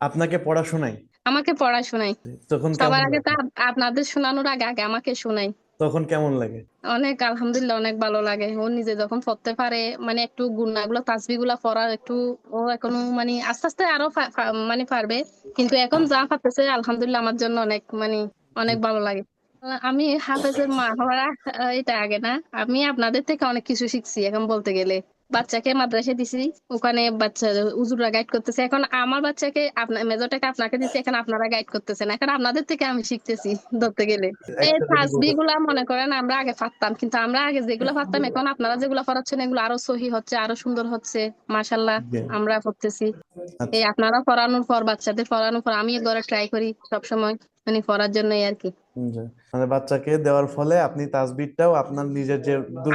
আপনাকে পড়া শোনায় আমাকে পড়া শোনায় তখন সবার আগে তো আপনাদের শোনানোর আগে আগে আমাকে শোনায় তখন কেমন লাগে? অনেক আলহামদুলিল্লাহ অনেক ভালো লাগে। ও নিজে যখন পড়তে পারে মানে একটু গুন্নাগুলো তাসবিহ পড়ার একটু ও এখনও মানে আস্তে আস্তে আরও মানে পারবে। কিন্তু এখন যা পারতেছে আলহামদুলিল্লাহ আমার জন্য অনেক মানে অনেক ভালো লাগে। আমি হাফেজের মা হওয়ার এটা আগে না। আমি আপনাদের থেকে অনেক কিছু শিখছি এখন বলতে গেলে। বাচ্চাকে মাদ্রাসায় দিছি ওখানে বাচ্চা উজুরা গাইড করতেছে। এখন আমার বাচ্চাকে আপনার মেজরটাকে আপনাকে দিচ্ছি এখন আপনারা গাইড করতেছেন। এখন আপনাদের থেকে আমি শিখতেছি ধরতে গেলে। এই বলতেনগুলা মনে করেন আমরা আগে পারতাম কিন্তু আমরা আগে যেগুলো পারতাম এখন আপনারা যেগুলো পড়াচ্ছেন এগুলো আরও সহি হচ্ছে আরও সুন্দর হচ্ছে। মাশাল্লাহ আমরা পড়তেছি এই আচ্ছা আপনারা পড়ানোর পর বাচ্চাদের পড়ানোর পর আমি ঘরে ট্রাই করি সবসময় মানে পড়ার জন্যই আর কি। মানে বাচ্চাকে দেওয়ার ফলে আপনি তাসবিহটাও আপনার নিজের যে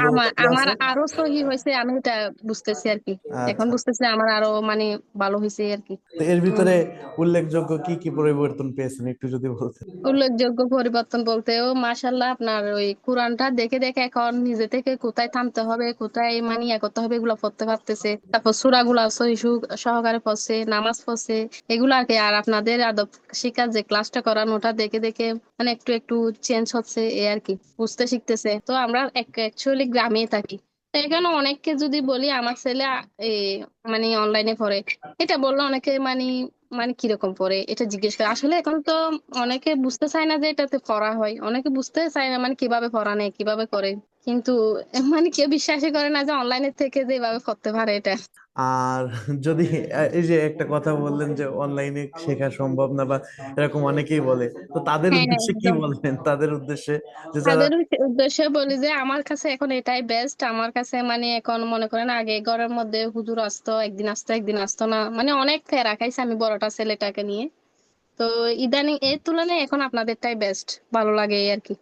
আমার আমার আছে আরও সহি হয়েছে আমি এটা বুঝতেছি আর কি। এখন আচ্ছা বুঝতেছি আমার আরও মানে ভালো হয়েছে আর কি। এর ভিতরে উল্লেখযোগ্য কি কি পরিবর্তন পেয়েছেন একটু যদি বলতেন? উল্লেখযোগ্য পরিবর্তন বলতেও মাশাল্লাহ আপনার ওই কোরআনটা দেখে দেখে এখন নিজে থেকে কোথায় থামতে হবে কোথায় মানে ইয়ে করতে হবে এগুলো পড়তে পারতেছে তারপর সূরাগুলা সহি সহকারে পড়ছে নামাজ পড়ছে এগুলো আর কি। আর আপনাদের আদব শিক্ষার যে ক্লাসটা করান ওটা দেখে দেখে মানে একটু একটু একটু চেঞ্জ হচ্ছে, এ আর কি, বুঝতে শিখতেছে। তো আমরা অ্যাকচুয়ালি গ্রামে থাকি। এখানে অনেককে যদি বলি, আমার ছেলে মানে অনলাইনে পড়ে। এটা বললে অনেকে মানে মানে কীরকম পড়ে? এটা জিজ্ঞেস করে। আসলে এখন তো অনেকে বুঝতে চায় না যে এটাতে পড়া হয়। অনেকে বুঝতে চায় না মানে কীভাবে পড়া নেয়, কীভাবে করে। কিন্তু মানে কেউ বিশ্বাসই করে না যে অনলাইনের থেকে যে এভাবে করতে পারে এটা। আর যদি এই যে একটা কথা বললেন যে অনলাইনে শেখা সম্ভব না বা এরকম অনেকেই বলে তো তাদের হ্যাঁ উদ্দেশ্যে কি বলবেন? তাদের উদ্দেশ্যে যে যারা তাদের উদ্দেশ্যে বলি যে আমার কাছে এখন এটাই বেস্ট আমার কাছে মানে এখন মনে করেন আগে ঘরের মধ্যে হুজুর আসতো একদিন আসতো একদিন আসতো না। মানে অনেক ফেরা খাইছে আমি বড়টা ছেলেটাকে নিয়ে। তো ইদানিং এর তুলনায় এখন আপনাদেরটাই বেস্ট ভালো লাগে আর কি।